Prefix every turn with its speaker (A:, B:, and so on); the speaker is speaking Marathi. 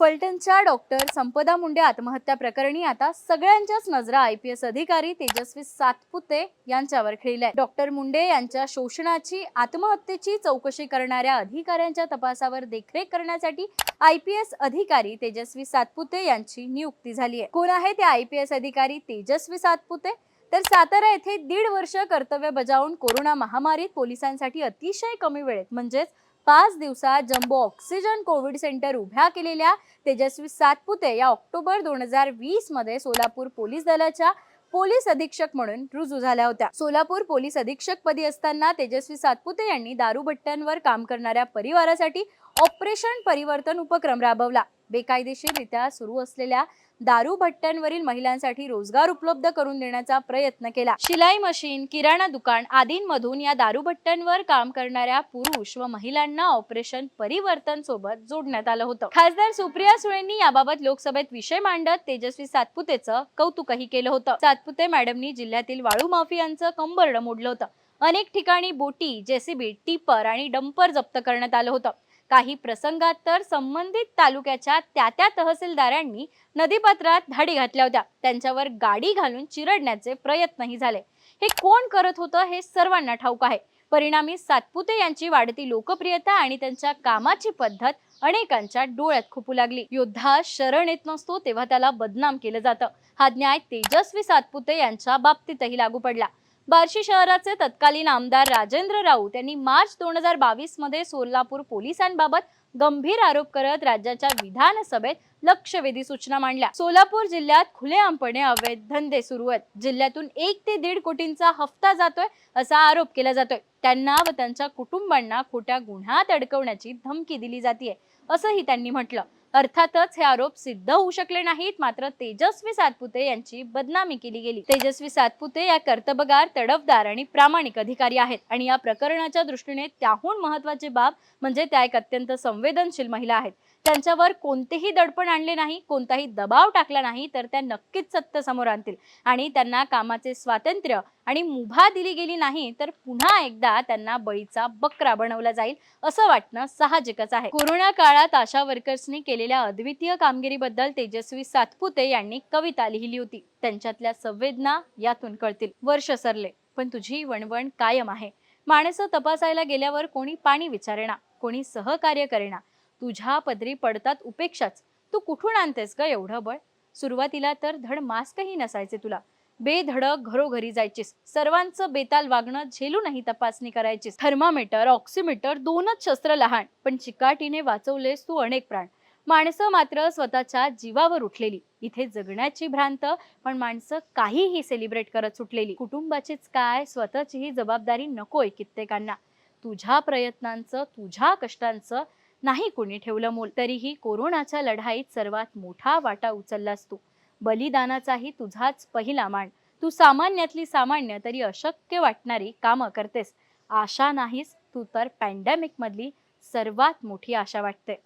A: फलटणच्या डॉक्टर संपदा मुंडे आत्महत्या प्रकरणी आता सगळ्यांच्याच नजरा आय पी एस अधिकारी तेजस्वी सातपुते यांच्यावर खेळल्या. डॉक्टर मुंडे यांच्या शोषणाची आत्महत्येची चौकशी करणाऱ्या अधिकाऱ्यांच्या तपासावर देखरेख करण्यासाठी आय पी एस अधिकारी तेजस्वी सातपुते यांची नियुक्ती झाली आहे. कोण आहे ते आय पी एस अधिकारी तेजस्वी सातपुते? तर सातारा येथे दीड वर्ष कर्तव्य बजावून कोरोना महामारीत पोलिसांसाठी अतिशय कमी वेळेत म्हणजेच पाच दिवसात जम्बो ऑक्सिजन कोविड सेंटर उभ्या केलेल्या तेजस्वी सातपुते या ऑक्टोबर दोन हजार वीसमध्ये सोलापूर पोलीस दलाच्या पोलीस अधीक्षक म्हणून रुजू झाल्या होत्या. सोलापूर पोलीस अधीक्षक पदी असताना तेजस्वी सातपुते यांनी दारूभट्ट्यांवर काम करणाऱ्या परिवारासाठी ऑपरेशन परिवर्तन उपक्रम राबवला. बेकायदेशीररित्या सुरू असलेल्या दारू भट्ट्यांवरील महिलांसाठी रोजगार उपलब्ध करून देण्याचा प्रयत्न केला. शिलाई मशीन किराणा दुकान आदींमधून या दारू भट्ट्यांवर काम करणाऱ्या पुरुष व महिलांना ऑपरेशन परिवर्तन सोबत जोडण्यात आलं होतं. खासदार सुप्रिया सुळेंनी याबाबत लोकसभेत विषय मांडत तेजस्वी सातपुतेचं कौतुकही केलं होतं. सातपुते मॅडमनी जिल्ह्यातील वाळू माफियांचं कंबरड मोडलं होतं. अनेक ठिकाणी बोटी जेसीबी टिपर आणि डंपर जप्त करण्यात आलं होतं. काही प्रसंगात तर संबंधित तालुक्याच्या त्या त्या तहसीलदारांनी नदीपात्रात धाडी घातल्या होत्या. त्यांच्यावर गाडी घालून चिरडण्याचे प्रयत्नही झाले. हे कोण करत होतं हे सर्वांना ठाऊक आहे. परिणामी सातपुते यांची वाढती लोकप्रियता आणि त्यांच्या कामाची पद्धत अनेकांच्या डोळ्यात खुपू लागली. योद्धा शरण येत नसतो तेव्हा त्याला बदनाम केलं जातं. हा न्याय तेजस्वी सातपुते यांच्या बाबतीतही लागू पडला. बार्शी शहराचे तत्कालीन आमदार राजेंद्र राऊत यांनी मार्च दोन हजार बावीसमध्ये सोलापूर पोलिसांबाबत गंभीर आरोप करत राज्याच्या विधानसभेत लक्षवेधी सूचना मांडल्या. सोलापूर जिल्ह्यात खुलेआमपणे अवैध धंदे सुरू आहेत. जिल्ह्यातून एक ते दीड कोटींचा हफ्ता जातोय असा आरोप केला जातोय. त्यांना व त्यांच्या कुटुंबांना खोट्या गुन्ह्यात अडकवण्याची धमकी दिली जाते असंही त्यांनी म्हटलं. अर्थातच हे आरोप सिद्ध होऊ शकले नाहीत. मात्र तेजस्वी सातपुते यांची बदनामी केली गेली. तेजस्वी सातपुते या कर्तबगार तडफदार आणि प्रामाणिक अधिकारी आहेत आणि या प्रकरणाच्या दृष्टीने त्याहून महत्वाची बाब म्हणजे त्या एक अत्यंत संवेदनशील महिला आहेत. त्यांच्यावर कोणतेही दडपण आणले नाही कोणताही दबाव टाकला नाही तर त्या नक्कीच सत्य समोर आणतील. आणि त्यांना कामाचे स्वातंत्र्य आणि मुभा दिली गेली नाही तर पुन्हा एकदा त्यांना बळीचा बकरा बनवला जाईल असं वाटणं साहजिकच आहे. कोरोना काळात आशा वर्कर्सनी केलेल्या अद्वितीय कामगिरीबद्दल तेजस्वी सातपुते यांनी कविता लिहिली होती. त्यांच्यातल्या संवेदना यातून कळतील. वर्ष सरले पण तुझी वणवण कायम आहे. माणसं तपासायला गेल्यावर कोणी पाणी विचारेना कोणी सहकार्य करेना. तुझ्या पदरी पडतात उपेक्षाच. तू कुठून आणतेस ग एवढं बळ? सुरुवातीला तर धड मास्कही नसायचे तुला. बेधडक घरोघरी जायचीस. सर्वांचं बेताल वागणं झेलूनही तपासणी करायचीस. थर्मामीटर ऑक्सिमीटर दोनच शस्त्र लहान पण चिकाटीने वाचवलेस तू अनेक प्राण. माणसं मात्र स्वतःच्या जीवावर उठलेली. इथे जगण्याची भ्रांत पण माणसं काहीही सेलिब्रेट करत सुटलेली. कुटुंबाचीच काय स्वतःचीही जबाबदारी नकोय कित्येकांना. तुझ्या प्रयत्नांचं तुझ्या कष्टांचं नाही कोणी ठेवलं मोल. तरीही कोरोनाच्या लढाईत सर्वात मोठा वाटा उचललास तू. बलिदानाचाही तुझाच पहिला मान. तू सामान्यातली सामान्य तरी अशक्य वाटणारी कामं करतेस. आशा नाहीस तू तर पॅन्डेमिक मधली सर्वात मोठी आशा वाटते.